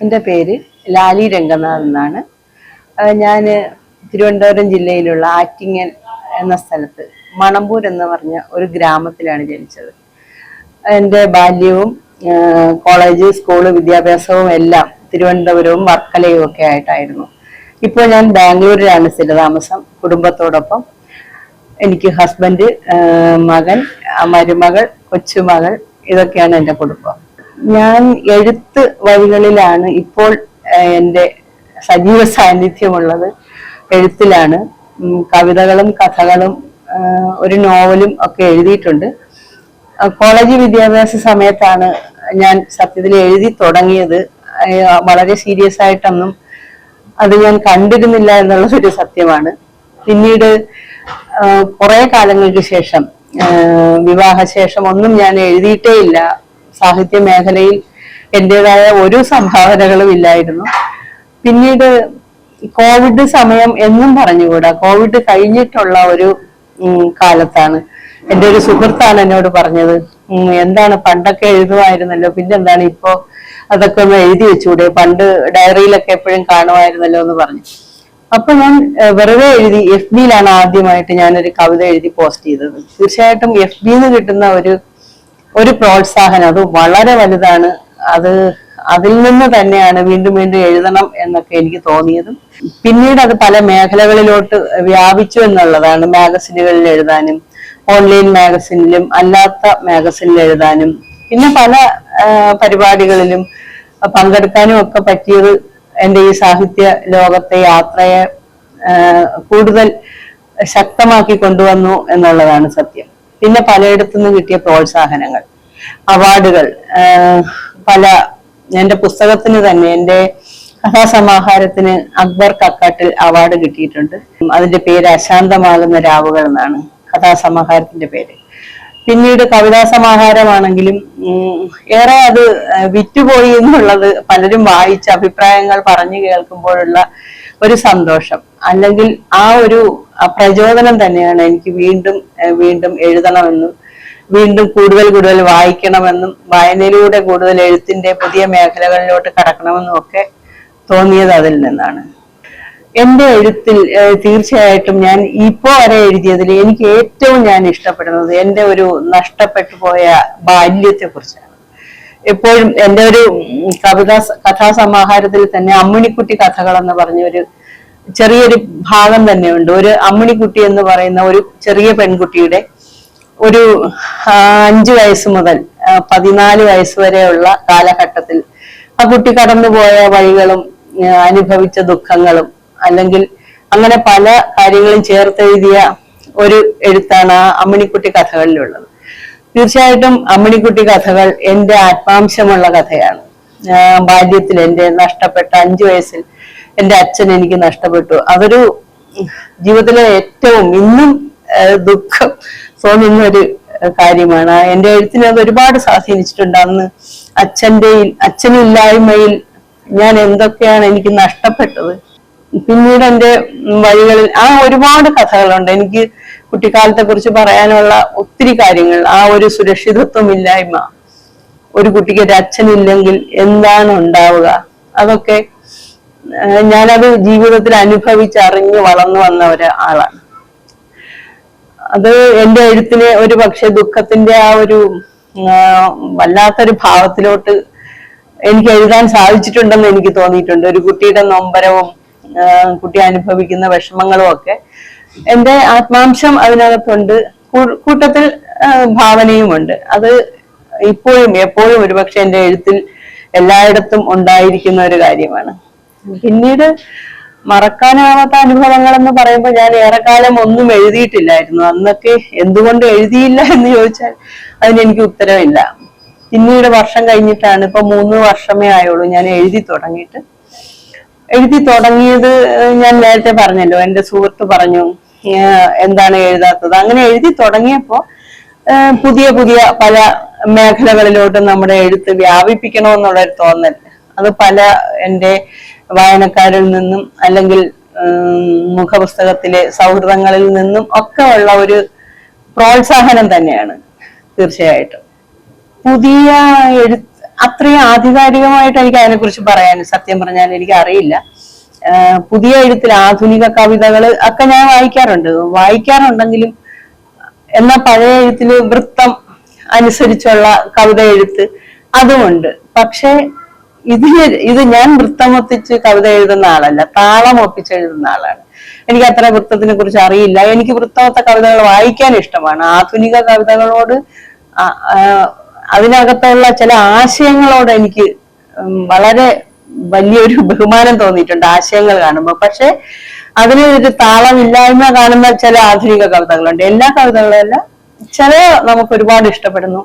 എന്റെ പേര് ലാലി രംഗനാഥ് എന്നാണ്. ഞാൻ തിരുവനന്തപുരം ജില്ലയിലുള്ള ആറ്റിങ്ങൽ എന്ന സ്ഥലത്ത് മണമ്പൂർ എന്ന് പറഞ്ഞ ഒരു ഗ്രാമത്തിലാണ് ജനിച്ചത്. എന്റെ ബാല്യവും കോളേജ് സ്കൂൾ വിദ്യാഭ്യാസവും എല്ലാം തിരുവനന്തപുരവും വർക്കലയും ഒക്കെ ആയിട്ടായിരുന്നു. ഇപ്പോൾ ഞാൻ ബാംഗ്ലൂരിലാണ് സ്ഥിരതാമസം. കുടുംബത്തോടൊപ്പം എനിക്ക് ഹസ്ബൻഡ് മകൻ മരുമകൾ കൊച്ചുമകൾ ഇതൊക്കെയാണ് എന്റെ കുടുംബം. ഞാൻ എഴുത്ത് വഴികളിലാണ് ഇപ്പോൾ എന്റെ സജീവ സാന്നിധ്യമുള്ളത്. എഴുത്തിലാണ്. കവിതകളും കഥകളും ഒരു നോവലും ഒക്കെ എഴുതിയിട്ടുണ്ട്. കോളേജ് വിദ്യാഭ്യാസ സമയത്താണ് ഞാൻ സത്യത്തിൽ എഴുതി തുടങ്ങിയത്. വളരെ സീരിയസ് ആയിട്ടൊന്നും അത് ഞാൻ കണ്ടിരുന്നില്ല എന്നുള്ളത് ഒരു സത്യമാണ്. പിന്നീട് കുറെ കാലങ്ങൾക്ക് ശേഷം വിവാഹശേഷം ഒന്നും ഞാൻ എഴുതിയിട്ടേ ഇല്ല. സാഹിത്യ മേഖലയിൽ എന്റെതായ ഒരു സംഭാവനകളും ഇല്ലായിരുന്നു. പിന്നീട് കോവിഡ് സമയം എന്നും പറഞ്ഞുകൂടാ? കോവിഡ് കഴിഞ്ഞിട്ടുള്ള ഒരു കാലത്താണ്. എന്റെ ഒരു സുഹൃത്താണ് എന്നോട് പറഞ്ഞത്. എന്താണ് പണ്ടൊക്കെ എഴുതുമായിരുന്നല്ലോ പിന്നെന്താണ് ഇപ്പോ അതൊക്കെ ഒന്ന് എഴുതി വെച്ചുകൂടെ പണ്ട് ഡയറിയിലൊക്കെ എപ്പോഴും കാണുമായിരുന്നല്ലോ എന്ന് പറഞ്ഞു. അപ്പൊ ഞാൻ വെറുതെ എഴുതി എഫ് ബിയിലാണ് ആദ്യമായിട്ട് ഞാനൊരു കവിത എഴുതി പോസ്റ്റ് ചെയ്തത്. തീർച്ചയായിട്ടും എഫ് ബിന്ന് കിട്ടുന്ന ഒരു ഒരു പ്രോത്സാഹനം അത് വളരെ വലുതാണ്. അത് അതിൽ നിന്ന് തന്നെയാണ് വീണ്ടും വീണ്ടും എഴുതണം എന്നൊക്കെ എനിക്ക് തോന്നിയതും. പിന്നീട് അത് പല മേഖലകളിലോട്ട് വ്യാപിച്ചു എന്നുള്ളതാണ് മാഗസിനുകളിൽ എഴുതാനും ഓൺലൈൻ മാഗസിനിലും അല്ലാത്ത മാഗസിനിൽ എഴുതാനും. പിന്നെ പല പരിപാടികളിലും പങ്കെടുക്കാനും ഒക്കെ പറ്റിയത് എന്റെ ഈ സാഹിത്യ ലോകത്തെ യാത്രയെ കൂടുതൽ ശക്തമാക്കി കൊണ്ടുവന്നു എന്നുള്ളതാണ് സത്യം. പിന്നെ പലയിടത്തു നിന്ന് കിട്ടിയ പ്രോത്സാഹനങ്ങൾ അവാർഡുകൾ പല എന്റെ പുസ്തകത്തിന് തന്നെ എന്റെ കഥാസമാഹാരത്തിന് അക്ബർ കക്കാട്ടിൽ അവാർഡ് കിട്ടിയിട്ടുണ്ട്. അതിന്റെ പേര് അശാന്തമാകുന്ന രാവുകൾ എന്നാണ് കഥാസമാഹാരത്തിന്റെ പേര്. പിന്നീട് കവിതാ സമാഹാരമാണെങ്കിലും ഏറെ അത് വിറ്റുപോയി എന്നുള്ളത് പലരും വായിച്ച അഭിപ്രായങ്ങൾ പറഞ്ഞു കേൾക്കുമ്പോഴുള്ള ഒരു സന്തോഷം. അല്ലെങ്കിൽ ആ ഒരു പ്രചോദനം തന്നെയാണ് എനിക്ക് വീണ്ടും വീണ്ടും എഴുതണമെന്നും വീണ്ടും കൂടുതൽ കൂടുതൽ വായിക്കണമെന്നും വായനയിലൂടെ കൂടുതൽ എഴുത്തിന്റെ പുതിയ മേഖലകളിലോട്ട് കടക്കണമെന്നും ഒക്കെ തോന്നിയത് അതിൽ നിന്നാണ്. എന്റെ എഴുത്തിൽ തീർച്ചയായിട്ടും ഞാൻ ഇപ്പോ വരെ എഴുതിയതിൽ എനിക്ക് ഏറ്റവും ഞാൻ ഇഷ്ടപ്പെടുന്നത് എന്റെ ഒരു നഷ്ടപ്പെട്ടു പോയ ബാല്യത്തെ കുറിച്ചാണ് എപ്പോഴും എന്റെ ഒരു കവിതാ കഥാസമാഹാരത്തിൽ തന്നെ അമ്മിണിക്കുട്ടി കഥകൾ എന്ന് പറഞ്ഞ ഒരു ചെറിയൊരു ഭാഗം തന്നെയുണ്ട് ഒരു അമ്മിണിക്കുട്ടി എന്ന് പറയുന്ന ഒരു ചെറിയ പെൺകുട്ടിയുടെ ഒരു അഞ്ചു വയസ്സ് മുതൽ പതിനാല് വയസ്സ് വരെയുള്ള കാലഘട്ടത്തിൽ ആ കുട്ടി കടന്നുപോയ വഴികളും അനുഭവിച്ച ദുഃഖങ്ങളും അല്ലെങ്കിൽ അങ്ങനെ പല കാര്യങ്ങളും ചേർത്തെഴുതിയ ഒരു എഴുത്താണ് ആ അമ്മിണിക്കുട്ടി കഥകളിലുള്ളത്. തീർച്ചയായിട്ടും അമ്മിണിക്കുട്ടി കഥകൾ എന്റെ ആത്മാംശമുള്ള കഥയാണ്. ബാല്യത്തിൽ എന്റെ നഷ്ടപ്പെട്ട അഞ്ചു വയസ്സിൽ എന്റെ അച്ഛൻ എനിക്ക് നഷ്ടപ്പെട്ടു. അതൊരു ജീവിതത്തിലെ ഏറ്റവും ഇന്നും ദുഃഖം തോന്നുന്ന ഒരു കാര്യമാണ്. എന്റെ എഴുത്തിനെ അത് ഒരുപാട് സ്വാധീനിച്ചിട്ടുണ്ട്. അന്ന് അച്ഛന്റെ അച്ഛനില്ലായ്മയിൽ ഞാൻ എന്തൊക്കെയാണ് എനിക്ക് നഷ്ടപ്പെട്ടത്. പിന്നീട് എന്റെ വഴികളിൽ ആ ഒരുപാട് കഥകളുണ്ട്. എനിക്ക് കുട്ടിക്കാലത്തെ കുറിച്ച് പറയാനുള്ള ഒത്തിരി കാര്യങ്ങൾ. ആ ഒരു സുരക്ഷിതത്വം ഇല്ലായ്മ ഒരു കുട്ടിക്ക് ഒരു അച്ഛനില്ലെങ്കിൽ എന്താണ് ഉണ്ടാവുക? അതൊക്കെ ഞാനത് ജീവിതത്തിൽ അനുഭവിച്ചറിഞ്ഞ് വളർന്നു വന്ന ഒരാളാണ്. അത് എന്റെ എഴുത്തിനെ ഒരു പക്ഷെ ദുഃഖത്തിന്റെ ആ ഒരു വല്ലാത്തൊരു ഭാവത്തിലോട്ട് എനിക്ക് എഴുതാൻ സാധിച്ചിട്ടുണ്ടെന്ന് എനിക്ക് തോന്നിയിട്ടുണ്ട്. ഒരു കുട്ടിയുടെ നൊമ്പരവും കുട്ടി അനുഭവിക്കുന്ന വിഷമങ്ങളും ഒക്കെ എന്റെ ആത്മാംശം അതിനകത്തുണ്ട്. കൂട്ടത്തിൽ ഭാവനയുമുണ്ട്. അത് ഇപ്പോഴും എപ്പോഴും ഒരുപക്ഷെ എന്റെ എഴുത്തിൽ എല്ലായിടത്തും ഉണ്ടായിരിക്കുന്ന ഒരു കാര്യമാണ്. പിന്നീട് മറക്കാനാവാത്ത അനുഭവങ്ങൾ എന്ന് പറയുമ്പോൾ ഞാൻ ഏറെക്കാലം ഒന്നും എഴുതിയിട്ടില്ലായിരുന്നു. അന്നൊക്കെ എന്തുകൊണ്ട് എഴുതിയില്ല എന്ന് ചോദിച്ചാൽ അതിന് എനിക്ക് ഉത്തരവില്ല പിന്നീട് വർഷം കഴിഞ്ഞിട്ടാണ് ഇപ്പൊ മൂന്ന് വർഷമേ ആയുള്ളൂ ഞാൻ എഴുതി തുടങ്ങിയിട്ട്. എഴുതി തുടങ്ങിയത് ഞാൻ നേരത്തെ പറഞ്ഞല്ലോ എന്റെ സുഹൃത്ത് പറഞ്ഞു എന്താണ് എഴുതാത്തത്. അങ്ങനെ എഴുതി തുടങ്ങിയപ്പോ പുതിയ പുതിയ പല മേഖലകളിലോട്ട് നമ്മുടെ എഴുത്ത് വ്യാപിപ്പിക്കണമെന്നുള്ള ഒരു തോന്നൽ അത് പല എന്റെ വായനക്കാരിൽ നിന്നും അല്ലെങ്കിൽ മുഖപുസ്തകത്തിലെ സൗഹൃദങ്ങളിൽ നിന്നും ഒക്കെ ഉള്ള ഒരു പ്രോത്സാഹനം തന്നെയാണ് തീർച്ചയായിട്ടും. പുതിയ എഴുത്ത് അത്രയും ആധികാരികമായിട്ട് എനിക്ക് അതിനെക്കുറിച്ച് പറയാൻ സത്യം പറഞ്ഞാൽ എനിക്ക് അറിയില്ല. പുതിയ എഴുത്തിൽ ആധുനിക കവിതകൾ ഒക്കെ ഞാൻ വായിക്കാറുണ്ട്. വായിക്കാറുണ്ടെങ്കിലും എന്നാൽ പഴയ എഴുത്തിൽ വൃത്തം അനുസരിച്ചുള്ള കവിത എഴുത്ത് അതുമുണ്ട്. പക്ഷേ ഇതിന് ഇത് ഞാൻ വൃത്തമൊത്തിച്ച് കവിത എഴുതുന്ന ആളല്ല താളം ഒപ്പിച്ച് എഴുതുന്ന ആളാണ്. എനിക്ക് അത്ര വൃത്തത്തിനെ കുറിച്ച് അറിയില്ല. എനിക്ക് വൃത്തമൊത്ത കവിതകൾ വായിക്കാൻ ഇഷ്ടമാണ്. ആധുനിക കവിതകളോട് അതിനകത്തുള്ള ചില ആശയങ്ങളോട് എനിക്ക് വളരെ വലിയൊരു ബഹുമാനം തോന്നിയിട്ടുണ്ട് ആശയങ്ങൾ കാണുമ്പോൾ. പക്ഷെ അതിന് ഒരു താളമില്ലായ്മ കാണുന്ന ചില ആധുനിക കവിതകളുണ്ട്. എല്ലാ കവിതകളും അല്ല ചില നമുക്ക് ഒരുപാട് ഇഷ്ടപ്പെടുന്നു.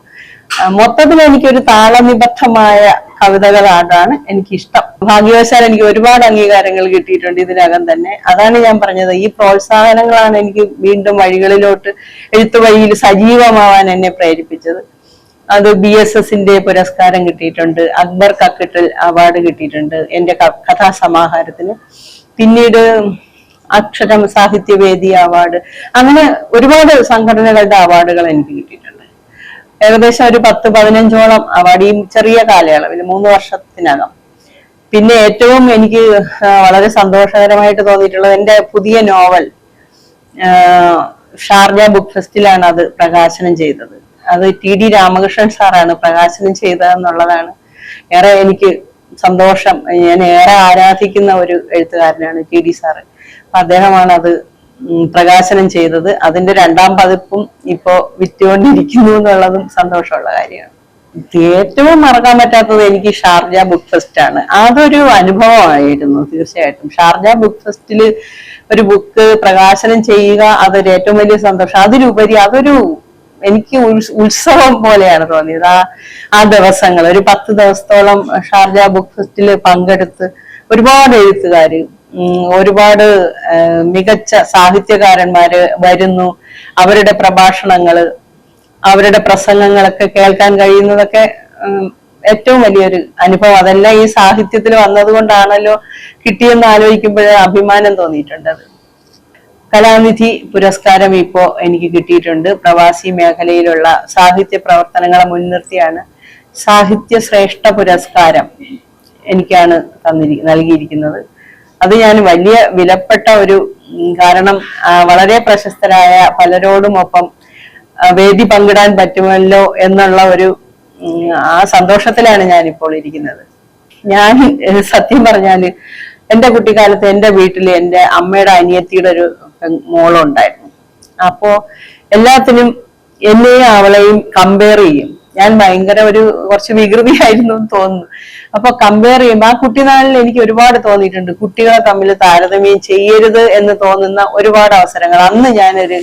മൊത്തത്തിൽ എനിക്കൊരു താളനിബദ്ധമായ കവിതകളാണ് എനിക്ക് ഇഷ്ടം ഭാഗ്യവശാൽ എനിക്ക് ഒരുപാട് അംഗീകാരങ്ങൾ കിട്ടിയിട്ടുണ്ട് ഇതിനകം തന്നെ. അതാണ് ഞാൻ പറഞ്ഞത്. ഈ പ്രോത്സാഹനങ്ങളാണ് എനിക്ക് വീണ്ടും വഴികളിലോട്ട് എഴുത്തു വഴിയിൽ സജീവമാവാൻ എന്നെ പ്രേരിപ്പിച്ചത്. അത് ബി എസ് എസിന്റെ പുരസ്കാരം കിട്ടിയിട്ടുണ്ട്. അക്ബർ കക്കിട്ടൽ അവാർഡ് കിട്ടിയിട്ടുണ്ട് എന്റെ കഥാസമാഹാരത്തിന്. പിന്നീട് അക്ഷരം സാഹിത്യവേദി അവാർഡ്. അങ്ങനെ ഒരുപാട് സംഘടനകളുടെ അവാർഡുകൾ എനിക്ക് കിട്ടിയിട്ടുണ്ട്. ഏകദേശം ഒരു പത്ത് പതിനഞ്ചോളം അവാർഡ് ഈ ചെറിയ കാലയളവിൽ മൂന്ന് വർഷത്തിനകം. പിന്നെ ഏറ്റവും എനിക്ക് വളരെ സന്തോഷകരമായിട്ട് തോന്നിയിട്ടുള്ളത് എന്റെ പുതിയ നോവൽ ഷാർജ ബുക്ക് ഫെസ്റ്റിലാണ് അത് പ്രകാശനം ചെയ്തത്. അത് ടി ഡി രാമകൃഷ്ണൻ സാറാണ് പ്രകാശനം ചെയ്തതെന്നുള്ളതാണ്. ഏറെ എനിക്ക് സന്തോഷം. ഞാൻ ഏറെ ആരാധിക്കുന്ന ഒരു എഴുത്തുകാരനാണ് ടി ഡി സാറ്. അദ്ദേഹമാണ് അത് പ്രകാശനം ചെയ്തത്. അതിന്റെ രണ്ടാം പതിപ്പും ഇപ്പോ വിറ്റുകൊണ്ടിരിക്കുന്നു എന്നുള്ളതും സന്തോഷമുള്ള കാര്യമാണ്. ഏറ്റവും മറക്കാൻ പറ്റാത്തത് എനിക്ക് ഷാർജ ബുക്ക് ഫെസ്റ്റ് ആണ്. അതൊരു അനുഭവമായിരുന്നു തീർച്ചയായിട്ടും. ഷാർജ ബുക്ക് ഫെസ്റ്റിൽ ഒരു ബുക്ക് പ്രകാശനം ചെയ്യുക അതൊരു ഏറ്റവും വലിയ സന്തോഷം. അതിലുപരി അതൊരു എനിക്ക് ഉത്സ- ഉത്സവം പോലെയാണ് തോന്നിയത്. ആ ആ ദിവസങ്ങൾ ഒരു പത്ത് ദിവസത്തോളം ഷാർജ ബുക്ക് ഫെസ്റ്റിൽ പങ്കെടുത്ത് ഒരുപാട് എഴുത്തുകാര് ഉം, ഒരുപാട് മികച്ച സാഹിത്യകാരന്മാര് വരുന്നു. അവരുടെ പ്രഭാഷണങ്ങൾ അവരുടെ പ്രസംഗങ്ങളൊക്കെ കേൾക്കാൻ കഴിയുന്നതൊക്കെ ഏറ്റവും വലിയൊരു അനുഭവം. അതെല്ലാം ഈ സാഹിത്യത്തിൽ വന്നതുകൊണ്ടാണല്ലോ കിട്ടിയെന്ന് ആലോചിക്കുമ്പോഴേ അഭിമാനം തോന്നിയിട്ടുണ്ട് അത്. കലാനിധി പുരസ്കാരം ഇപ്പോ എനിക്ക് കിട്ടിയിട്ടുണ്ട്. പ്രവാസി മേഖലയിലുള്ള സാഹിത്യ പ്രവർത്തനങ്ങളെ മുൻനിർത്തിയാണ് സാഹിത്യ ശ്രേഷ്ഠ പുരസ്കാരം എനിക്കാണ് തന്നിരി നൽകിയിരിക്കുന്നത്. അത് ഞാൻ വലിയ വിലപ്പെട്ട ഒരു കാരണം വളരെ പ്രശസ്തരായ പലരോടുമൊപ്പം വേദി പങ്കിടാൻ പറ്റുമല്ലോ എന്നുള്ള ഒരു ആ സന്തോഷത്തിലാണ് ഞാൻ ഇപ്പോൾ ഇരിക്കുന്നത്. ഞാൻ സത്യം പറഞ്ഞാൽ എന്റെ കുട്ടിക്കാലത്ത് എന്റെ വീട്ടിൽ എന്റെ അമ്മയുടെ അനിയത്തിയുടെ ഒരു മോളുണ്ടായിരുന്നു. അപ്പോ എല്ലാത്തിനും എന്നെയും അവളെയും കമ്പയർ ചെയ്യും. ഞാൻ ഭയങ്കര ഒരു കുറച്ച് വികൃതിയായിരുന്നു എന്ന് തോന്നുന്നു. അപ്പൊ കമ്പയർ ചെയ്യുമ്പോൾ ആ കുട്ടിനാളിൽ എനിക്ക് ഒരുപാട് തോന്നിയിട്ടുണ്ട്. കുട്ടികളെ തമ്മിൽ താരതമ്യം ചെയ്യരുത് എന്ന് തോന്നുന്ന ഒരുപാട് അവസരങ്ങൾ. അന്ന് ഞാനൊരു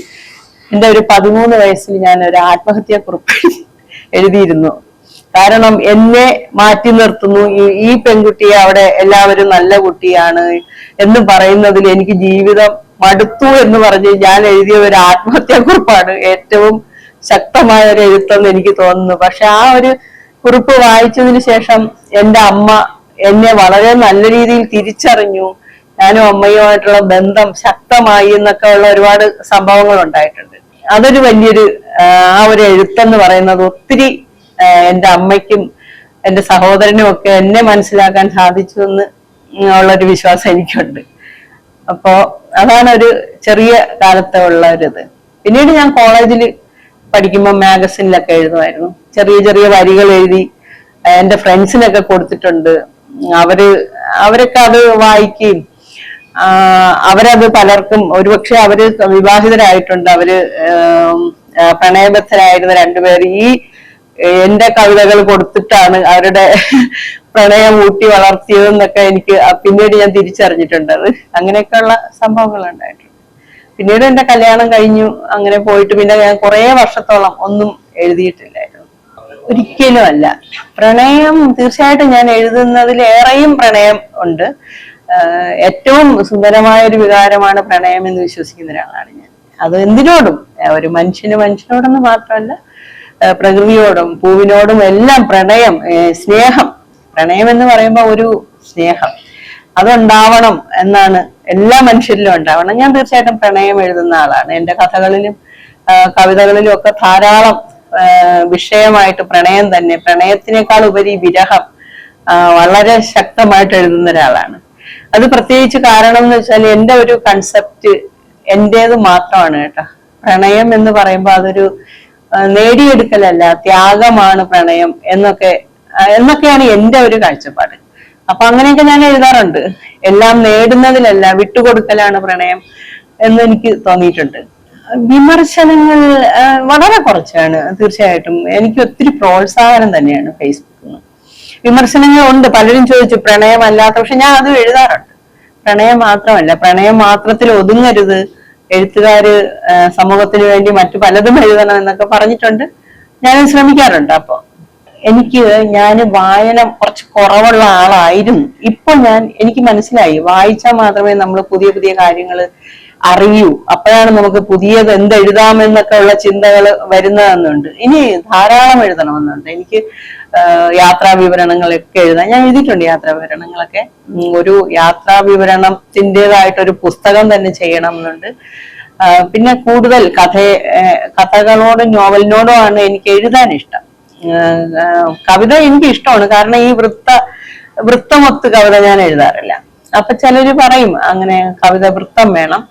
എന്റെ ഒരു പതിമൂന്ന് വയസ്സിൽ ഞാൻ ഒരു ആത്മഹത്യാ കുറിപ്പ് എഴുതിയിരുന്നു. കാരണം എന്നെ മാറ്റി നിർത്തുന്നു. ഈ- പെൺകുട്ടി അവിടെ എല്ലാവരും നല്ല കുട്ടിയാണ് എന്ന് പറയുന്നതിൽ എനിക്ക് ജീവിതം മടുത്തു എന്ന് പറഞ്ഞ് ഞാൻ എഴുതിയ ഒരു ആത്മഹത്യാ കുറിപ്പാണ് ഏറ്റവും ശക്തമായ ഒരു എഴുത്തെന്ന് എനിക്ക് തോന്നുന്നു. പക്ഷെ ആ ഒരു കുറിപ്പ് വായിച്ചതിന് ശേഷം എന്റെ അമ്മ എന്നെ വളരെ നല്ല രീതിയിൽ തിരിച്ചറിഞ്ഞു. ഞാനും അമ്മയുമായിട്ടുള്ള ബന്ധം ശക്തമായി എന്നൊക്കെ ഉള്ള ഒരുപാട് സംഭവങ്ങൾ ഉണ്ടായിട്ടുണ്ട്. അതൊരു വലിയൊരു ആ, ഒരു എഴുത്തെന്ന് പറയുന്നത് ഒത്തിരി എന്റെ അമ്മയ്ക്കും എന്റെ സഹോദരനും ഒക്കെ എന്നെ മനസ്സിലാക്കാൻ സാധിച്ചു എന്ന് ഉള്ളൊരു വിശ്വാസം എനിക്കുണ്ട്. അപ്പോ അതാണ് ഒരു ചെറിയ കാലത്തെ ഉള്ള ഒരു ഇത് പിന്നീട് ഞാൻ കോളേജിൽ പഠിക്കുമ്പോൾ മാഗസിനിലൊക്കെ എഴുതുമായിരുന്നു. ചെറിയ ചെറിയ വരികൾ എഴുതി എന്റെ ഫ്രണ്ട്സിനൊക്കെ കൊടുത്തിട്ടുണ്ട്. അവർ അവരൊക്കെ അത് വായിക്കുകയും അവരത് പലർക്കും ഒരുപക്ഷെ അവർ വിവാഹിതരായിട്ടുണ്ട്. അവർ പ്രണയബദ്ധരായിരുന്ന രണ്ടുപേർ ഈ എന്റെ കവിതകൾ കൊടുത്തിട്ടാണ് അവരുടെ പ്രണയം ഊട്ടി വളർത്തിയതെന്നൊക്കെ എനിക്ക് പിന്നീട് ഞാൻ തിരിച്ചറിഞ്ഞിട്ടുണ്ട്. അത് അങ്ങനെയൊക്കെയുള്ള സംഭവങ്ങൾ ഉണ്ടായിട്ടുണ്ട് പിന്നീട് എന്റെ കല്യാണം കഴിഞ്ഞു അങ്ങനെ പോയിട്ട് പിന്നെ ഞാൻ കുറെ വർഷത്തോളം ഒന്നും എഴുതിയിട്ടില്ലായിരുന്നു. ഒരിക്കലും അല്ല. പ്രണയം തീർച്ചയായിട്ടും ഞാൻ എഴുതുന്നതിൽ ഏറെയും പ്രണയം ഉണ്ട്. ഏറ്റവും സുന്ദരമായ ഒരു വികാരമാണ് പ്രണയം എന്ന് വിശ്വസിക്കുന്ന ഒരാളാണ് ഞാൻ. അത് എന്തിനോടും ഒരു മനുഷ്യന് മനുഷ്യനോടൊന്നും മാത്രമല്ല പ്രകൃതിയോടും പൂവിനോടും എല്ലാം പ്രണയം സ്നേഹം. പ്രണയം എന്ന് പറയുമ്പോൾ ഒരു സ്നേഹം. അതുണ്ടാവണം എന്നാണ് എല്ലാ മനുഷ്യരിലും ഉണ്ടാവണം. ഞാൻ തീർച്ചയായിട്ടും പ്രണയം എഴുതുന്ന ആളാണ്. എന്റെ കഥകളിലും കവിതകളിലും ഒക്കെ ധാരാളം വിഷയമായിട്ട് പ്രണയം തന്നെ പ്രണയത്തിനേക്കാൾ ഉപരി വിരഹം വളരെ ശക്തമായിട്ട് എഴുതുന്ന ഒരാളാണ്. അത് പ്രത്യേകിച്ച് കാരണം എന്ന് വെച്ചാൽ എന്റെ ഒരു കൺസെപ്റ്റ് എന്റേത് മാത്രമാണ് കേട്ടോ. പ്രണയം എന്ന് പറയുമ്പോൾ അതൊരു നേടിയെടുക്കലല്ല ത്യാഗമാണ് പ്രണയം എന്നൊക്കെ എന്നൊക്കെയാണ് എന്റെ ഒരു കാഴ്ചപ്പാട്. അപ്പൊ അങ്ങനെയൊക്കെ ഞാൻ എഴുതാറുണ്ട്. എല്ലാം നേടുന്നതിലല്ല വിട്ടുകൊടുക്കലാണ് പ്രണയം എന്ന് എനിക്ക് തോന്നിയിട്ടുണ്ട്. വിമർശനങ്ങൾ വളരെ കുറച്ചാണ് തീർച്ചയായിട്ടും. എനിക്ക് ഒത്തിരി പ്രോത്സാഹനം തന്നെയാണ് ഫേസ്ബുക്കിൽ നിന്ന് വിമർശനങ്ങൾ ഉണ്ട് പലരും ചോദിച്ചു പ്രണയമല്ലാത്ത പക്ഷെ ഞാൻ അത് എഴുതാറുണ്ട്. പ്രണയം മാത്രമല്ല പ്രണയം മാത്രത്തിൽ ഒതുങ്ങരുത് എഴുത്തുകാര് സമൂഹത്തിന് വേണ്ടി മറ്റു പലതും എഴുതണം എന്നൊക്കെ പറഞ്ഞിട്ടുണ്ട്. ഞാൻ ശ്രമിക്കാറുണ്ട് അപ്പൊ. എനിക്ക് ഞാൻ വായന കുറച്ച് കുറവുള്ള ആളായിരുന്നു. ഇപ്പൊ ഞാൻ എനിക്ക് മനസ്സിലായി. വായിച്ചാൽ മാത്രമേ നമ്മൾ പുതിയ പുതിയ കാര്യങ്ങൾ അറിയൂ. അപ്പോഴാണ് നമുക്ക് പുതിയത് എന്ത് എഴുതാമെന്നൊക്കെ ഉള്ള ചിന്തകൾ വരുന്നതെന്നുണ്ട്. ഇനി ധാരാളം എഴുതണമെന്നുണ്ട്. എനിക്ക് യാത്രാ വിവരണങ്ങളൊക്കെ എഴുതാൻ ഞാൻ എഴുതിയിട്ടുണ്ട് യാത്രാ വിവരണങ്ങളൊക്കെ. ഒരു യാത്രാ വിവരണത്തിന്റെതായിട്ടൊരു പുസ്തകം തന്നെ ചെയ്യണം എന്നുണ്ട് പിന്നെ കൂടുതൽ കഥ കഥകളോടും നോവലിനോടും ആണ് എനിക്ക് എഴുതാൻ ഇഷ്ടം കവിത എനിക്ക് ഇഷ്ടമാണ്. കാരണം ഈ വൃത്ത വൃത്തമൊത്ത് കവിത ഞാൻ എഴുതാറില്ല. അപ്പൊ ചിലര് പറയും അങ്ങനെ കവിത വൃത്തം വേണം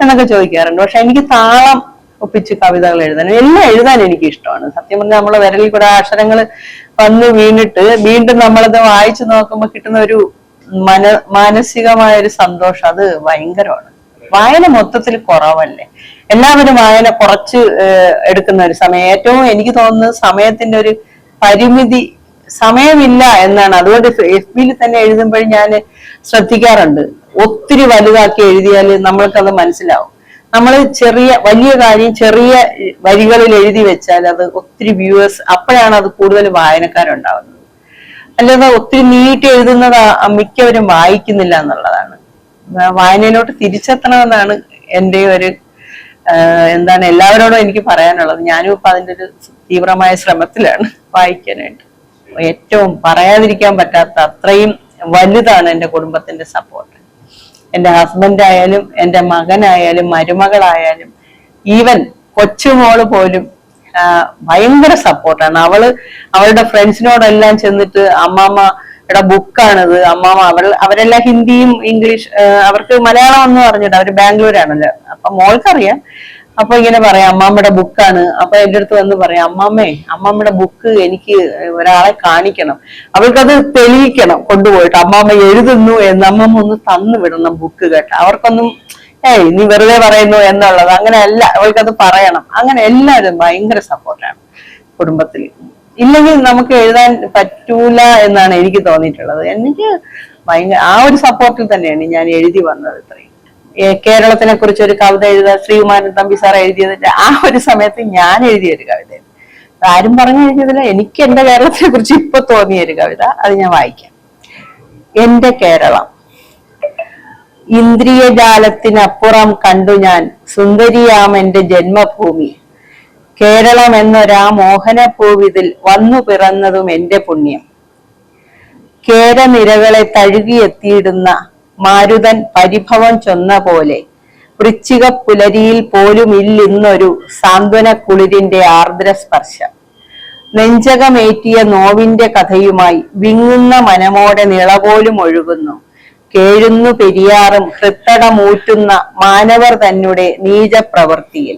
എന്നൊക്കെ ചോദിക്കാറുണ്ട്. പക്ഷെ എനിക്ക് താളം ഒപ്പിച്ച് കവിതകൾ എഴുതാനും എല്ലാം എഴുതാൻ എനിക്ക് ഇഷ്ടമാണ്. സത്യം പറഞ്ഞാൽ നമ്മളെ വിരലിൽ കൂടെ അക്ഷരങ്ങൾ വന്ന് വീണിട്ട് വീണ്ടും നമ്മളത് വായിച്ചു നോക്കുമ്പോൾ കിട്ടുന്ന ഒരു മന മാനസികമായ ഒരു സന്തോഷം അത് ഭയങ്കരമാണ്. വായന മൊത്തത്തിൽ കുറവല്ലേ? എല്ലാവരും വായന കുറച്ച് എടുക്കുന്ന ഒരു സമയം. ഏറ്റവും എനിക്ക് തോന്നുന്നത് സമയത്തിന്റെ ഒരു പരിമിതി സമയമില്ല എന്നാണ്. അതുകൊണ്ട് എഫ് ബിയിൽ തന്നെ എഴുതുമ്പോൾ ഞാൻ ശ്രദ്ധിക്കാറുണ്ട്. ഒത്തിരി വലുതാക്കി എഴുതിയാൽ നമ്മൾക്കത് മനസ്സിലാവും. നമ്മൾ ചെറിയ വലിയ കാര്യം ചെറിയ വരികളിൽ എഴുതി വെച്ചാൽ അത് ഒത്തിരി വ്യൂവേഴ്സ് അപ്പോഴാണ് അത് കൂടുതൽ വായനക്കാരുണ്ടാവുന്നത്. അല്ലാതെ ഒത്തിരി നീട്ടി എഴുതുന്നത് മിക്കവരും വായിക്കുന്നില്ല എന്നുള്ളതാണ്. വായനയിലോട്ട് തിരിച്ചെത്തണമെന്നാണ് എന്റെ ഒരു എന്താണ് എല്ലാവരോടും എനിക്ക് പറയാനുള്ളത്. ഞാനും ഇപ്പൊ അതിന്റെ ഒരു തീവ്രമായ ശ്രമത്തിലാണ് വായിക്കാനായിട്ട്. ഏറ്റവും പറയാതിരിക്കാൻ പറ്റാത്ത അത്രയും വലുതാണ് എന്റെ കുടുംബത്തിന്റെ സപ്പോർട്ട് എന്റെ ഹസ്ബൻഡ് ആയാലും എന്റെ മകനായാലും മരുമകളായാലും ഈവൻ കൊച്ചുമോൾ പോലും ഭയങ്കര സപ്പോർട്ടാണ് അവൾ അവളുടെ ഫ്രണ്ട്സിനോടെല്ലാം ചെന്നിട്ട് അമ്മാമ്മയുടെ ബുക്കാണിത്. അമ്മാമ്മ അവർ അവരെല്ലാം ഹിന്ദിയും ഇംഗ്ലീഷ് അവർക്ക് മലയാളം ഒന്നും അറിഞ്ഞിട്ട് അവർ ബാംഗ്ലൂരാണല്ലോ. അപ്പൊ മോൾക്കറിയാം. അപ്പൊ ഇങ്ങനെ പറയാം അമ്മാമ്മയുടെ ബുക്കാണ്. അപ്പൊ എന്റെ അടുത്ത് വന്ന് പറയാം അമ്മാമ്മേ അമ്മാമ്മയുടെ ബുക്ക് എനിക്ക് ഒരാളെ കാണിക്കണം. അവൾക്കത് തെളിയിക്കണം കൊണ്ടുപോയിട്ട്. അമ്മാമ്മ എഴുതുന്നു എന്ന് അമ്മാമ്മ ഒന്ന് തന്നു വിടണം ബുക്ക് കേട്ടോ. അവർക്കൊന്നും ഏയ് നീ വെറുതെ പറയുന്നു എന്നുള്ളത് അങ്ങനെയല്ല അവൾക്കത് പറയണം. അങ്ങനെ എല്ലാവരും ഭയങ്കര സപ്പോർട്ടാണ് കുടുംബത്തിൽ ഇല്ലെങ്കിൽ നമുക്ക് എഴുതാൻ പറ്റൂല എന്നാണ് എനിക്ക് തോന്നിയിട്ടുള്ളത്. എനിക്ക് ഭയങ്കര ആ ഒരു സപ്പോർട്ടിൽ തന്നെയാണ് ഞാൻ എഴുതി വന്നത് ഇത്രയും. കേരളത്തിനെ കുറിച്ച് ഒരു കവിത എഴുതാൻ ശ്രീകുമാരൻ തമ്പി സാർ എഴുതിയതിന്റെ ആ ഒരു സമയത്ത് ഞാൻ എഴുതിയ ഒരു കവിത ആരും പറഞ്ഞു എഴുതിയതില്ല എനിക്ക് എന്റെ കേരളത്തിനെ കുറിച്ച് ഇപ്പൊ തോന്നിയ ഒരു കവിത അത് ഞാൻ വായിക്കാം. എന്റെ കേരളം. ഇന്ദ്രിയജാലത്തിനപ്പുറം കണ്ടു ഞാൻ സുന്ദരിയാം എന്റെ ജന്മഭൂമി. കേരളം എന്നൊരാ മോഹനപ്പൂവിതിൽ വന്നു പിറന്നതും എന്റെ പുണ്യം. കേരനിരകളെ തഴുകിയെത്തിയിടുന്ന മാരുതൻ പരിഭവം ചൊന്ന പോലെ വൃശ്ചിക പുലരിയിൽ പോലും ഇല്ലിന്നൊരു സാന്ത്വന കുളിരിന്റെ ആർദ്ര സ്പർശം നെഞ്ചകമേറ്റിയ നോവിന്റെ കഥയുമായി വിങ്ങുന്ന മനമോടെ നിളപോലും ഒഴുകുന്നു. കേഴുന്നു പെരിയാറും ഹൃത്തടമൂറ്റുന്ന മാനവർ തന്നെ നീചപ്രവൃത്തിയിൽ.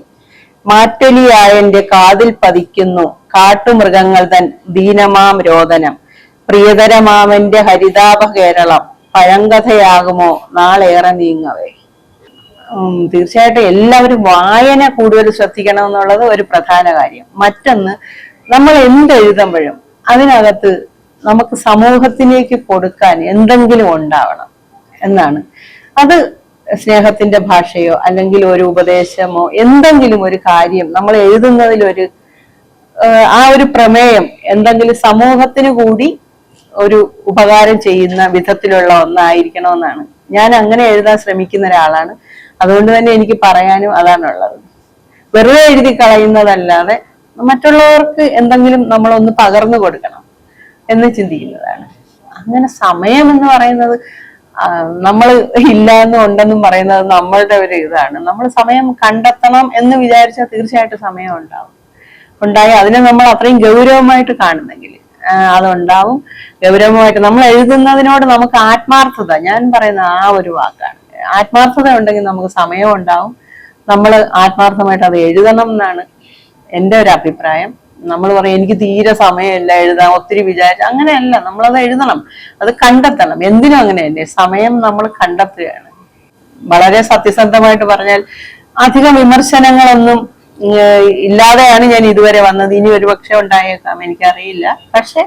മാറ്റൊലിയായന്റെ കാതിൽ പതിക്കുന്നു കാട്ടുമൃഗങ്ങൾ തൻ ദീനമാം രോദനം. പ്രിയതരമാമന്റെ ഹരിതാപ കേരളം പഴങ്കഥയാകുമോ? നാളേറെ നീങ്ങവേ. തീർച്ചയായിട്ടും എല്ലാവരും വായന കൂടുതൽ ശ്രദ്ധിക്കണം എന്നുള്ളത് ഒരു പ്രധാന കാര്യം. മറ്റൊന്ന് നമ്മൾ എന്തെഴുതുമ്പോഴും അതിനകത്ത് നമുക്ക് സമൂഹത്തിലേക്ക് കൊടുക്കാൻ എന്തെങ്കിലും ഉണ്ടാവണം എന്നാണ്. അത് സ്നേഹത്തിന്റെ ഭാഷയോ അല്ലെങ്കിൽ ഒരു ഉപദേശമോ എന്തെങ്കിലും ഒരു കാര്യം നമ്മൾ എഴുതുന്നതിൽ ഒരു ആ ഒരു പ്രമേയം എന്തെങ്കിലും സമൂഹത്തിന് കൂടി ഒരു ഉപകാരം ചെയ്യുന്ന വിധത്തിലുള്ള ഒന്നായിരിക്കണമെന്നാണ്. ഞാൻ അങ്ങനെ എഴുതാൻ ശ്രമിക്കുന്ന ഒരാളാണ്. അതുകൊണ്ട് തന്നെ എനിക്ക് പറയാനും അതാണുള്ളത്. വെറുതെ എഴുതി കളയുന്നതല്ലാതെ മറ്റുള്ളവർക്ക് എന്തെങ്കിലും നമ്മളൊന്ന് പകർന്നു കൊടുക്കണം എന്ന് ചിന്തിക്കുന്നതാണ്. അങ്ങനെ സമയം എന്ന് പറയുന്നത് നമ്മൾ ഇല്ല എന്നും ഉണ്ടെന്നും പറയുന്നത് നമ്മളുടെ ഒരു ഇതാണ്. നമ്മൾ സമയം കണ്ടെത്തണം എന്ന് വിചാരിച്ചാൽ തീർച്ചയായിട്ടും സമയം ഉണ്ടാവും. ഉണ്ടായി അതിനെ നമ്മൾ അത്രയും ഗൗരവമായിട്ട് കാണുന്നെങ്കിൽ അതുണ്ടാവും. ഗൗരവമായിട്ട് നമ്മൾ എഴുതുന്നതിനോട് നമുക്ക് ആത്മാർത്ഥത ഞാൻ പറയുന്ന ആ ഒരു വാക്കാണ്. ആത്മാർത്ഥത ഉണ്ടെങ്കിൽ നമുക്ക് സമയം ഉണ്ടാവും. നമ്മൾ ആത്മാർത്ഥമായിട്ട് അത് എഴുതണം എന്നാണ് എന്റെ ഒരു അഭിപ്രായം. നമ്മൾ പറയും എനിക്ക് തീരെ സമയമില്ല എഴുതാൻ ഒത്തിരി വിചാരിച്ചു. അങ്ങനെയല്ല നമ്മളത് എഴുതണം. അത് കണ്ടെത്തണം. എന്തിനും അങ്ങനെയല്ലേ സമയം നമ്മൾ കണ്ടെത്തുകയാണ്. വളരെ സത്യസന്ധമായിട്ട് പറഞ്ഞാൽ അധിക വിമർശനങ്ങളൊന്നും ഇല്ലാതെയാണ് ഞാൻ ഇതുവരെ വന്നത്. ഇനി ഒരു പക്ഷെ ഉണ്ടായേക്കാം എനിക്കറിയില്ല. പക്ഷെ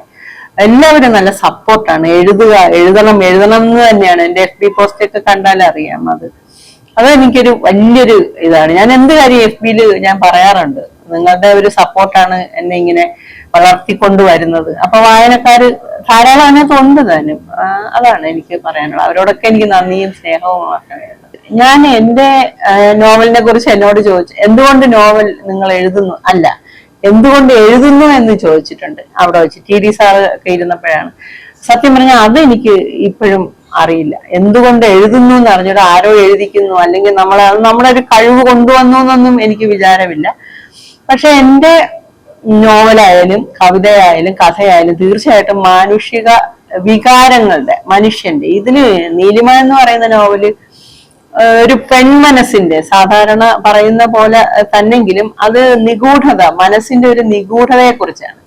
എല്ലാവരും നല്ല സപ്പോർട്ടാണ്. എഴുതുക എഴുതണം എഴുതണം എന്ന് തന്നെയാണ്. എന്റെ എഫ് ബി പോസ്റ്റ് ഒക്കെ കണ്ടാൽ അറിയാം അത്. അത് എനിക്കൊരു വലിയൊരു ഇതാണ്. ഞാൻ എന്ത് കാര്യം എഫ് ബിയിൽ ഞാൻ പറയാറുണ്ട്? നിങ്ങളുടെ ഒരു സപ്പോർട്ടാണ് എന്നെ ഇങ്ങനെ വളർത്തിക്കൊണ്ടുവരുന്നത്. അപ്പൊ വായനക്കാര് ധാരാളം അതിനകത്ത് ഉണ്ട് താനും അതാണ് എനിക്ക് പറയാനുള്ളത്. അവരോടൊക്കെ എനിക്ക് നന്ദിയും സ്നേഹവും മാത്രമേ ഞാൻ എന്റെ നോവലിനെ കുറിച്ച് എന്നോട് ചോദിച്ചു എന്തുകൊണ്ട് നോവൽ നിങ്ങൾ എഴുതുന്നു? അല്ല എന്തുകൊണ്ട് എഴുതുന്നു എന്ന് ചോദിച്ചിട്ടുണ്ട്. അവിടെ വെച്ച് ടി ഡി സാറ് ഒക്കെ ഇരുന്നപ്പോഴാണ്. സത്യം പറഞ്ഞാൽ അത് എനിക്ക് ഇപ്പോഴും അറിയില്ല. എന്തുകൊണ്ട് എഴുതുന്നു എന്ന് അറിഞ്ഞിട്ട് ആരോ എഴുതിക്കുന്നു. അല്ലെങ്കിൽ നമ്മൾ അത് ഒരു കഴിവ് കൊണ്ടുവന്നു എന്നൊന്നും എനിക്ക് വിചാരമില്ല. പക്ഷെ എന്റെ നോവലായാലും കവിതയായാലും കഥയായാലും തീർച്ചയായിട്ടും മാനുഷിക വികാരങ്ങളുടെ മനുഷ്യന്റെ ഇതിൽ നീലിമ എന്ന് പറയുന്ന നോവൽ ഒരു പെൺമനസ്സിന്റെ സാധാരണ പറയുന്ന പോലെ തന്നെങ്കിലും അത് നിഗൂഢത മനസ്സിന്റെ ഒരു നിഗൂഢതയെ കുറിച്ചാണ്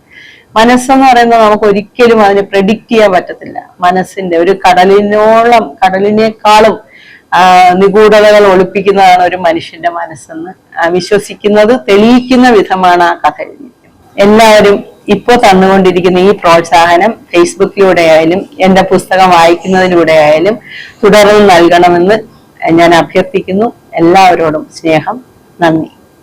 മനസ്സെന്ന് പറയുന്നത് നമുക്ക് ഒരിക്കലും അതിനെ പ്രഡിക്റ്റ് ചെയ്യാൻ പറ്റത്തില്ല. മനസ്സിന്റെ ഒരു കടലിനോളം കടലിനേക്കാളും നിഗൂഢതകൾ ഒളിപ്പിക്കുന്നതാണ് ഒരു മനുഷ്യന്റെ മനസ്സെന്ന് വിശ്വസിക്കുന്നത് തെളിയിക്കുന്ന വിധമാണ് ആ കഥ എഴുതിയിരിക്കുന്നത്. എല്ലാവരും ഇപ്പോ തന്നുകൊണ്ടിരിക്കുന്ന ഈ പ്രോത്സാഹനം ഫേസ്ബുക്കിലൂടെ ആയാലും എന്റെ പുസ്തകം വായിക്കുന്നതിലൂടെ ആയാലും തുടർന്ന് നൽകണമെന്ന് ഞാൻ അഭ്യർത്ഥിക്കുന്നു. എല്ലാവരോടും സ്നേഹം നന്ദി.